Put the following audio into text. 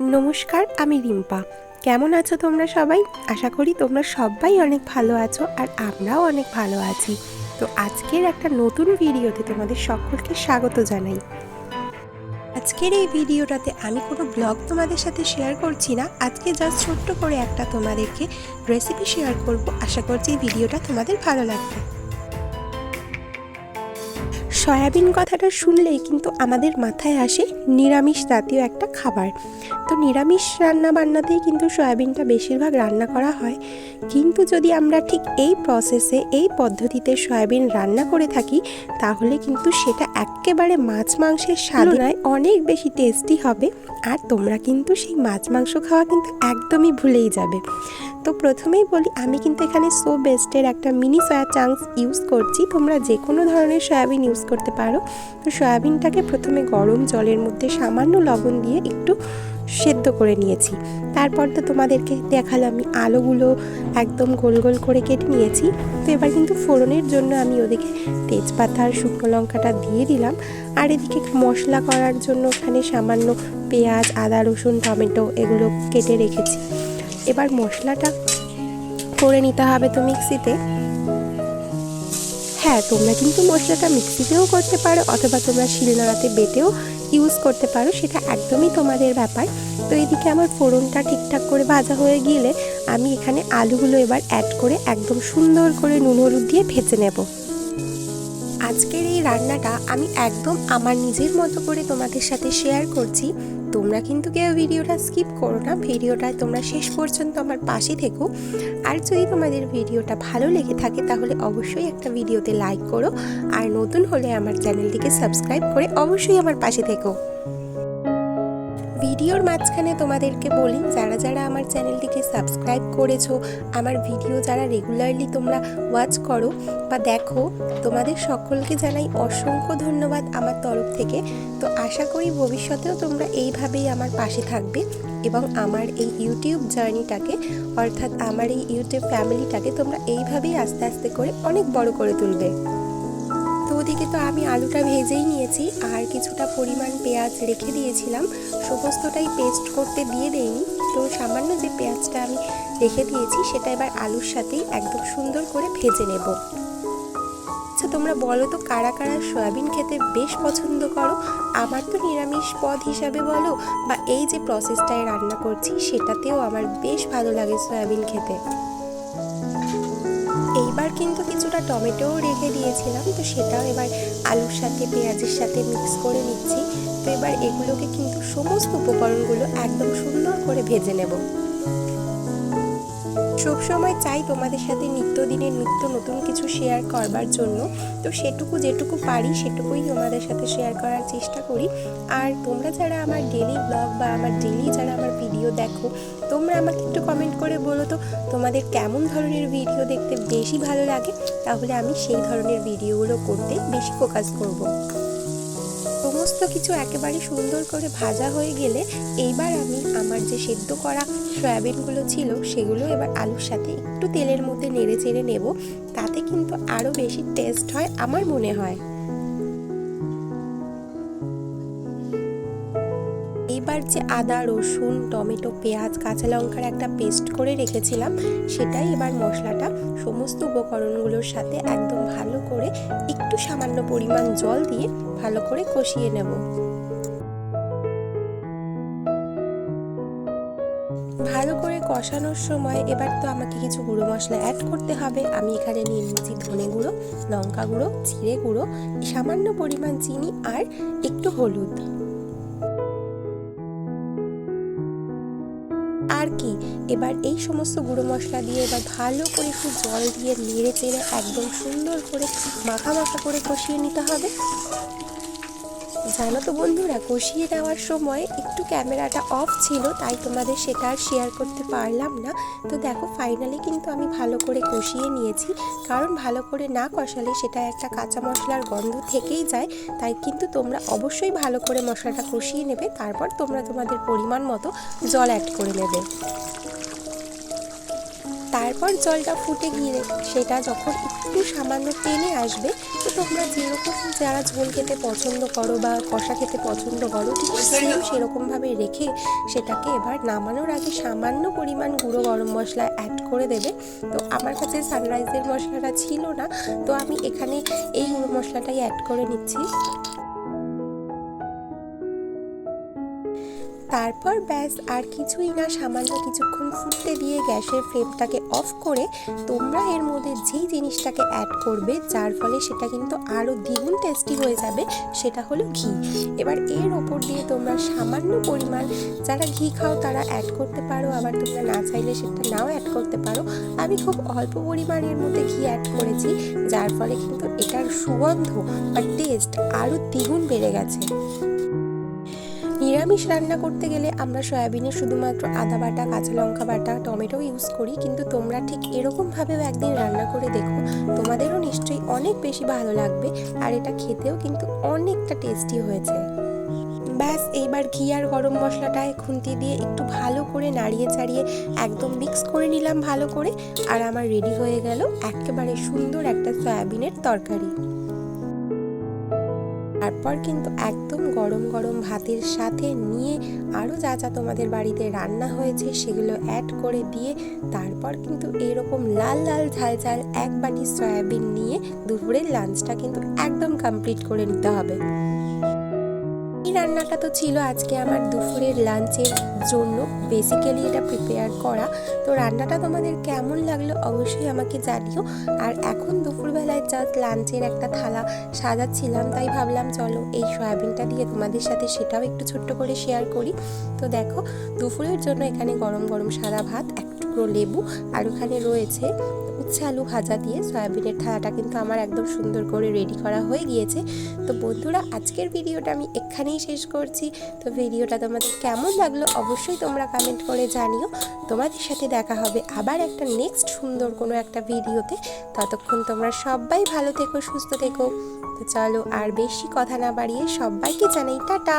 নমস্কার, আমি রিম্পা। কেমন আছো তোমরা সবাই? আশা করি তোমরা সবাই অনেক ভালো আছো আর আমরাও অনেক ভালো আছি। তো আজকের একটা নতুন ভিডিওতে তোমাদের সকলকে স্বাগত জানাই। আজকের এই ভিডিওটাতে আমি কোনো ব্লগ তোমাদের সাথে শেয়ার করছি না। আজকে জাস্ট ছোট্ট করে একটা তোমাদেরকে রেসিপি শেয়ার করব। আশা করছি এই ভিডিওটা তোমাদের ভালো লাগবে। সয়াবিন কথাটা শুনলেই কিন্তু আমাদের মাথায় আসে নিরামিষ জাতীয় একটা খাবার। তো নিরামিষ রান্না বান্নাতেই কিন্তু সয়াবিনটা বেশিরভাগ রান্না করা হয়। কিন্তু যদি আমরা ঠিক এই প্রসেসে এই পদ্ধতিতে সয়াবিন রান্না করে থাকি তাহলে কিন্তু সেটা একেবারে মাছ মাংসের সাধনায় অনেক বেশি টেস্টি হবে। আর তোমরা কিন্তু সেই মাছ, মাংস খাওয়া কিন্তু একদমই ভুলেই যাবে। তো প্রথমেই বলি, আমি কিন্তু এখানে সো বেস্টের একটা মিনি সয়া চাংস ইউজ করছি। তোমরা যে কোনো ধরনের সয়াবিন ইউজ করতে পারো। তো সয়াবিনটাকে প্রথমে গরম জলের মধ্যে সামান্য লবণ দিয়ে একটু সেদ্ধ করে নিয়েছি। তারপর তো তোমাদেরকে দেখালাম আমি আলুগুলো একদম গোল গোল করে কেটে নিয়েছি। তো এবার কিন্তু ফোড়নের জন্য আমি ওদিকে তেজপাতা আর শুকনো লঙ্কাটা দিয়ে দিলাম। আর এদিকে মশলা করার জন্য ওখানে সামান্য পেঁয়াজ, আদা, রসুন, টমেটো এগুলো কেটে রেখেছি। এবার মশলাটা করে নিতে হবে তো মিক্সিতে। হ্যাঁ তোমরা কিন্তু মশলাটা মিক্সিতেও করতে পারো অথবা তোমরা শিলনোড়াতে বেটেও ইউজ করতে পারো, সেটা একদমই তোমাদের ব্যাপার। তো এদিকে আমার ফোড়নটা ঠিকঠাক করে ভাজা হয়ে গেলে আমি এখানে আলুগুলো এবার অ্যাড করে একদম সুন্দর করে নুন হলুদ দিয়ে ভেজে নেব। আজকের এই রান্নাটা আমি একদম আমার নিজের মতো করে তোমাদের সাথে শেয়ার করছি। তোমরা কিন্তু কেউ ভিডিওটা স্কিপ করো না, ভিডিওটা তোমরা শেষ পর্যন্ত আমার পাশে থেকো। আর যদি তোমাদের ভিডিওটা ভালো লেগে থাকে তাহলে অবশ্যই একটা ভিডিওতে লাইক করো, আর নতুন হলে আমার চ্যানেলটিকে সাবস্ক্রাইব করে অবশ্যই আমার পাশে থেকো। ভিডিওর মাঝখানে তোমাদেরকে বলি, যারা যারা আমার চ্যানেলটিকে সাবস্ক্রাইব করেছ, আমার ভিডিও যারা রেগুলারলি তোমরা ওয়াচ করো বা দেখো, তোমাদের সকলকে জানাই অসংখ্য ধন্যবাদ আমার তরফ থেকে। তো আশা করি ভবিষ্যতেও তোমরা এইভাবেই আমার পাশে থাকবে এবং আমার এই ইউটিউব জার্নিটাকে অর্থাৎ আমার এই ইউটিউব ফ্যামিলিটাকে তোমরা এইভাবেই আস্তে আস্তে করে অনেক বড় করে তুলবে। ওদিকে তো আমি আলুটা ভেজেই নিয়েছি, আর কিছুটা পরিমাণ পেঁয়াজ রেখে দিয়েছিলাম। সমস্তটাই পেস্ট করতে দিয়ে দেইনি, তো সামান্য যে পেঁয়াজটা আমি রেখে দিয়েছি, সেটা এবার আলুর সাথেই একদম সুন্দর করে ভেজে নেব। আচ্ছা তোমরা বলো তো কারা কারা সয়াবিন খেতে বেশ পছন্দ করো? আমার তো নিরামিষ পদ হিসাবে বলো, বা এই যে প্রসেসটায় রান্না করছি, সেটাতেও আমার বেশ ভালো লাগে সয়াবিন খেতে। এইবার কিন্তু কিছুটা টমেটোও রেখে দিয়েছিলাম, তো সেটাও এবার আলুর সাথে, পেঁয়াজের সাথে মিক্স করে নিচ্ছি। তো এবার এগুলোকে কিন্তু সমস্ত উপকরণগুলো একদম সুন্দর করে ভেজে নেব। সবসময় চাই তোমাদের সাথে নিত্যদিনের নিত্য নতুন কিছু শেয়ার করবার জন্য। তো সেটুকু যেটুকু পারি, সেটুকুই তোমাদের সাথে শেয়ার করার চেষ্টা করি। আর তোমরা যারা আমার ডেলি ব্লগ বা আমার ডেলি যারা আমার ভিডিও দেখো, তোমরা আমাকে একটু কমেন্ট করে বলো তো, তোমাদের কেমন ধরনের ভিডিও দেখতে বেশি ভালো লাগে? তাহলে আমি সেই ধরনের ভিডিওগুলো করতে বেশি ফোকাস করব। সমস্ত কিছু একেবারে সুন্দর করে ভাজা হয়ে গেলে এইবার আমি আমার যে সেদ্ধ করা সয়াবিনগুলো ছিল, সেগুলো এবার আলুর সাথে একটু তেলের মধ্যে নেড়ে চেড়ে নেব। তাতে কিন্তু আরও বেশি টেস্ট হয় আমার মনে হয়। যে আদা, রসুন, টমেটো, পেঁয়াজ, কাঁচা লঙ্কার একটা পেস্ট করে রেখেছিলাম। সেটাই এবার মশলাটা সমস্ত উপকরণগুলোর সাথে একদম ভালো করে একটু সামান্য পরিমাণ জল দিয়ে ভালো করে কষিয়ে নেব। ভালো করে কষানোর সময় এবার তো আমাকে কিছু গুঁড়ো মশলা অ্যাড করতে হবে। আমি এখানে নিয়ে নিচ্ছি ধনে গুঁড়ো, লঙ্কা গুঁড়ো, জিরে গুঁড়ো, সামান্য পরিমাণ চিনি আর একটু হলুদ। আর কি? এবার এই সমস্ত গুঁড়ো মশলা দিয়ে এবার ভালো করে একটু জল দিয়ে নেড়ে চেড়ে একদম সুন্দর করে মাখা মাখা করে কষিয়ে নিতে হবে। জানো তো বন্ধুরা, কষিয়ে নেওয়ার সময় একটু ক্যামেরাটা অফ ছিল, তাই তোমাদের সেটা আর শেয়ার করতে পারলাম না। তো দেখো ফাইনালি কিন্তু আমি ভালো করে কষিয়ে নিয়েছি। কারণ ভালো করে না কষালে সেটা একটা কাঁচা মশলার গন্ধ থেকেই যায়। তাই কিন্তু তোমরা অবশ্যই ভালো করে মশলাটা কষিয়ে নেবে, তারপর তোমরা তোমাদের পরিমাণ মতো জল অ্যাড করে নেবে। তারপর জলটা ফুটে গিয়ে সেটা যখন একটু সামান্য টেনে আসবে তো তোমরা যেরকম যারা ঝোল খেতে পছন্দ করো বা কষা খেতে পছন্দ করো ঠিক সেম সেরকমভাবে রেখে সেটাকে এবার নামানোর আগে সামান্য পরিমাণ গুঁড়ো গরম মশলা অ্যাড করে দেবে। তো আমার কাছে সানরাইজের মশলাটা ছিল না তো আমি এখানে এই গুঁড়ো মশলাটাই অ্যাড করে নিচ্ছি। তারপর ব্যাস, আর কিছুই না, সামান্য কিছুক্ষণ ফুটতে দিয়ে গ্যাসের ফ্লেমটাকে অফ করে তোমরা এর মধ্যে যেই জিনিসটাকে অ্যাড করবে, যার ফলে সেটা কিন্তু আরও দ্বিগুণ টেস্টি হয়ে যাবে, সেটা হলো ঘি। এবার এর ওপর দিয়ে তোমরা সামান্য পরিমাণ, যারা ঘি খাও তারা অ্যাড করতে পারো, আবার তোমরা না চাইলে সেটা নাও অ্যাড করতে পারো। আমি খুব অল্প পরিমাণের মধ্যে ঘি অ্যাড করেছি, যার ফলে কিন্তু এটার সুগন্ধ বা টেস্ট আরও দ্বিগুণ বেড়ে গেছে। নিরামিষ রান্না করতে গেলে আমরা সয়াবিনে শুধুমাত্র আদা বাটা, কাঁচা লঙ্কা বাটা, টমেটো ইউজ করি। কিন্তু তোমরা ঠিক এরকমভাবেও একদিন রান্না করে দেখো। তোমাদেরও নিশ্চয়ই অনেক বেশি ভালো লাগবে। আর এটা খেতেও কিন্তু অনেকটা টেস্টি হয়েছে। ব্যাস, এইবার ঘি আর গরম মশলাটায় খুন্তি দিয়ে একটু ভালো করে নাড়িয়ে চাড়িয়ে একদম মিক্স করে নিলাম ভালো করে। আর আমার রেডি হয়ে গেল একেবারে সুন্দর একটা সয়াবিনের তরকারি। তারপর কিন্তু একদম গরম গরম ভাতের সাথে নিয়ে আরও যা যা তোমাদের বাড়িতে রান্না হয়েছে সেগুলো অ্যাড করে দিয়ে তারপর কিন্তু এরকম লাল লাল ঝাল ঝাল এক বাটি সয়াবিন নিয়ে দুপুরের লাঞ্চটা কিন্তু একদম কমপ্লিট করে নিতে হবে। রান্নাটা তো ছিল আজকে আমার দুপুরের লাঞ্চের জন্য। বেসিক্যালি এটা প্রিপেয়ার করা। তো রান্নাটা তোমাদের কেমন লাগল অবশ্যই আমাকে জানিও। আর এখন দুপুরবেলায় জাস্ট লাঞ্চের একটা থালা সাজাচ্ছিলাম, তাই ভাবলাম চলো এই সয়াবিনটা দিয়ে তোমাদের সাথে সেটাও একটু ছোট্ট করে শেয়ার করি। তো দেখো, দুপুরের জন্য এখানে গরম গরম সাদা ভাত এক টুকরো লেবু, আর ওখানে রয়েছে উচ্ছে আলু ভাজা দিয়ে সয়াবিনের থালাটা কিন্তু আমার একদম সুন্দর করে রেডি করা হয়ে গিয়েছে। তো বন্ধুরা, আজকের ভিডিওটা আমি এখানেই শেষ করছি। তো ভিডিওটা তোমাদের কেমন লাগল অবশ্যই তোমরা কমেন্ট করে জানিও। তোমাদের সাথে দেখা হবে আবার একটা নেক্সট সুন্দর কোনো একটা ভিডিওতে ততক্ষণ তোমরা সবাই ভালো থেকো, সুস্থ থেকো। তো চলো আর বেশি কথা না বাড়িয়ে সবাইকে জানাই টাটা।